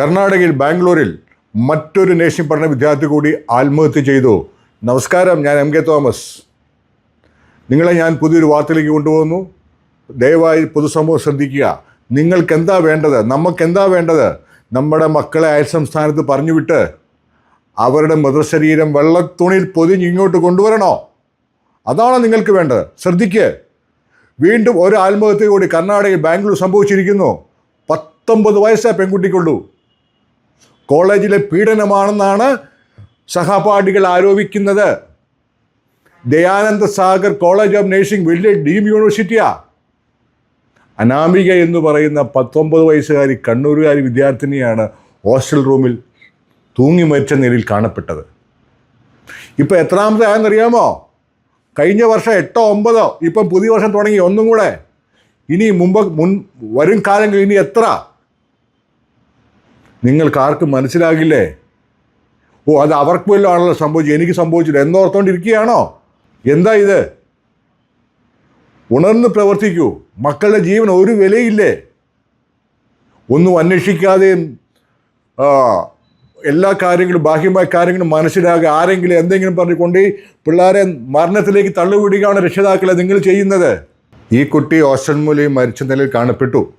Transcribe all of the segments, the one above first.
കർണാടകയിൽ ബാംഗ്ലൂരിൽ മറ്റൊരു നേഷൻ പഠന വിദ്യാർത്ഥി കൂടി ആത്മഹത്യ ചെയ്തു. നമസ്കാരം ഞാൻ എം കെ തോമസ്. നിങ്ങളെ ഞാൻ പുതിയൊരു വാർത്തയിലേക്ക് കൊണ്ടുപോകുന്നു. ദയവായി പൊതുസമൂഹം ശ്രദ്ധിക്കുക. നിങ്ങൾക്ക് എന്താ വേണ്ടത്? നമുക്ക് എന്താ വേണ്ടത്? നമ്മുടെ മക്കളെ അയൽ സംസ്ഥാനത്ത് പറഞ്ഞുവിട്ട് അവരുടെ മൃതശരീരം വെള്ളത്തുണിയിൽ പൊതിഞ്ഞ് ഇങ്ങോട്ട് കൊണ്ടുവരണോ? അതാണോ നിങ്ങൾക്ക് വേണ്ടത്. ശ്രദ്ധിക്കുക വീണ്ടും ഒരു ആത്മഹത്യ കൂടി കർണാടകയിൽ ബാംഗ്ലൂർ സംഭവിച്ചിരിക്കുന്നു. പത്തൊമ്പത് വയസ്സായ പെൺകുട്ടിക്കുള്ളൂ. കോളേജിലെ പീഡനമാണെന്നാണ് സഹപാഠികൾ ആരോപിക്കുന്നത്. Dayananda Sagar college of nursing വലിയ ഡീം യൂണിവേഴ്സിറ്റിയാ. അനാമിക എന്ന് പറയുന്ന പത്തൊമ്പത് വയസ്സുകാരി കണ്ണൂരുകാരി വിദ്യാർത്ഥിനിയാണ് ഹോസ്റ്റൽ റൂമിൽ തൂങ്ങി മരിച്ച നിലയിൽ കാണപ്പെട്ടത്. ഇപ്പം എത്രാമത്തെ ആയെന്നറിയാമോ? കഴിഞ്ഞ വർഷം എട്ടോ ഒമ്പതോ ഇപ്പം പുതിയ വർഷം തുടങ്ങി ഒന്നും കൂടെ. ഇനി മുമ്പ് മുൻ വരും കാലങ്ങളിൽ ഇനി എത്ര? നിങ്ങൾക്ക് ആർക്കും മനസ്സിലാകില്ലേ? ഓ അത് അവർക്ക് വല്ലതും ആണല്ലോ സംഭവിച്ചത്. എനിക്ക് സംഭവിച്ചില്ല. എന്നോർത്തോണ്ടിരിക്കുകയാണോ എന്താ ഇത്? ഉണർന്ന് പ്രവർത്തിക്കൂ. മക്കളുടെ ജീവൻ ഒരു വിലയില്ലേ? ഒന്നും അന്വേഷിക്കാതെയും എല്ലാ കാര്യങ്ങളും ബാഹ്യമായ കാര്യങ്ങളും മനസ്സിലാകുക ആരെങ്കിലും എന്തെങ്കിലും പറഞ്ഞുകൊണ്ട് പിള്ളേരെ മരണത്തിലേക്ക് തള്ളുപിടിക്കുകയാണ് രക്ഷിതാക്കളെ നിങ്ങൾ ചെയ്യുന്നത്. ഈ കുട്ടി ഓസ്റ്റൻ മൂലയും മരിച്ച നിലയിൽ കാണപ്പെട്ടു.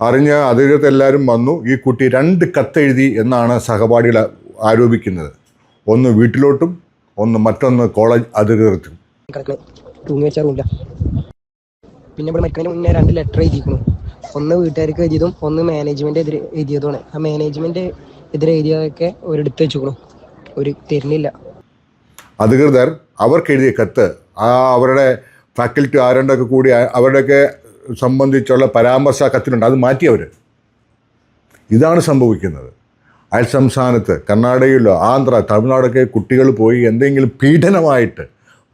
അറിഞ്ഞ അധികൃതർ എല്ലാവരും വന്നു. ഈ കുട്ടി രണ്ട് കത്തെഴുതി എന്നാണ് സഹപാഠികൾ ആരോപിക്കുന്നത്. ഒന്ന് വീട്ടിലോട്ടും ഒന്ന് മറ്റൊന്ന് കോളേജ് അധികൃതർക്കും. പിന്നെ ഇവിടെ മരിക്കുന്നതിന് മുന്നേ രണ്ട് ലെറ്റർ എഴുതിയിരിക്കുന്നു. ഒന്ന് വീട്ടുകാർക്ക് എഴുതിയതും ഒന്ന് മാനേജ്മെന്റ് എതിരെ എഴുതിയതുമാണ്. ആ മാനേജ്മെന്റ് എതിരെ എഴുതിയതൊക്കെ ഒരിടത്ത് വെച്ചുക്കണു. ഒരു തരുന്നില്ല. അധികൃതർ അവർക്ക് എഴുതിയ കത്ത് ആ അവരുടെ ഫാക്കൽറ്റി ആരണ്ടൊക്കെ കൂടി അവരുടെയൊക്കെ സംബന്ധിച്ചുള്ള പരാമർശ കത്തിലുണ്ട് അത് മാറ്റി അവർ ഇതാണ് സംഭവിക്കുന്നത്. അയൽ സംസ്ഥാനത്ത് കർണാടകയിലോ ആന്ധ്ര തമിഴ്നാടൊക്കെ കുട്ടികൾ പോയി എന്തെങ്കിലും പീഡനമായിട്ട്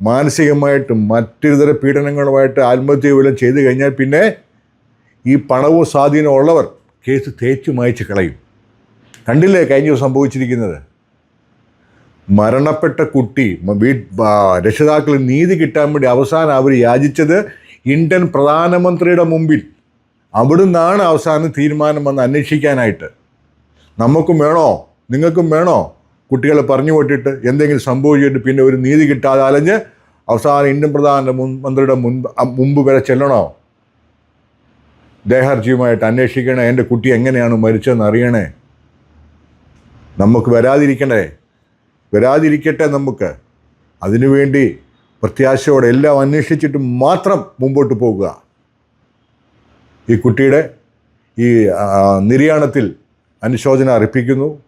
മാനസികമായിട്ടും മറ്റൊരുതര പീഡനങ്ങളുമായിട്ട് ആത്മഹത്യ വല്ലതും ചെയ്തു കഴിഞ്ഞാൽ പിന്നെ ഈ പണവും സ്വാധീനവും ഉള്ളവർ കേസ് തേച്ചു മായ്ച്ച് കളയും. കണ്ടില്ലേ കഴിഞ്ഞ ദിവസം സംഭവിച്ചിരിക്കുന്നത്? മരണപ്പെട്ട കുട്ടി വീ രക്ഷിതാക്കൾ നീതി കിട്ടാൻ വേണ്ടി അവസാനം അവർ യാചിച്ചത് ഇന്ത്യൻ പ്രധാനമന്ത്രിയുടെ മുമ്പിൽ അവിടുന്നാണ് അവസാനം തീരുമാനം വന്ന് അന്വേഷിക്കാനായിട്ട്. നമുക്കും വേണോ? നിങ്ങൾക്കും വേണോ? കുട്ടികളെ പറഞ്ഞു വിട്ടിട്ട് എന്തെങ്കിലും സംഭവിച്ചിട്ട് പിന്നെ ഒരു നീതി കിട്ടാതെ അലഞ്ഞ് അവസാനം ഇന്ത്യൻ പ്രധാനമന്ത്രിയുടെ മുൻപ് മുമ്പ് വരെ ചെല്ലണോ? ദേഹർജിയുമായിട്ട് അന്വേഷിക്കണേ. എന്റെ കുട്ടി എങ്ങനെയാണ് മരിച്ചതെന്ന് അറിയണേ. നമുക്ക് വരാതിരിക്കണേ വരാതിരിക്കട്ടെ നമുക്ക്. അതിനുവേണ്ടി പ്രത്യാശയോടെ എല്ലാം അന്വേഷിച്ചിട്ട് മാത്രം മുമ്പോട്ട് പോകുക. ഈ കുട്ടിയുടെ ഈ നിര്യാണത്തിൽ അനുശോചന അർപ്പിക്കുന്നു.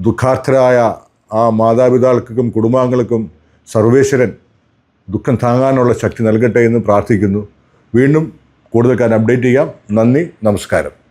ദുഃഖാർത്ഥരായ ആ മാതാപിതാക്കൾക്കും കുടുംബാംഗങ്ങൾക്കും സർവേശ്വരൻ ദുഃഖം താങ്ങാനുള്ള ശക്തി നൽകട്ടെ എന്ന് പ്രാർത്ഥിക്കുന്നു. വീണ്ടും കൂടുതൽ കാര്യം അപ്ഡേറ്റ് ചെയ്യാം. നന്ദി നമസ്കാരം.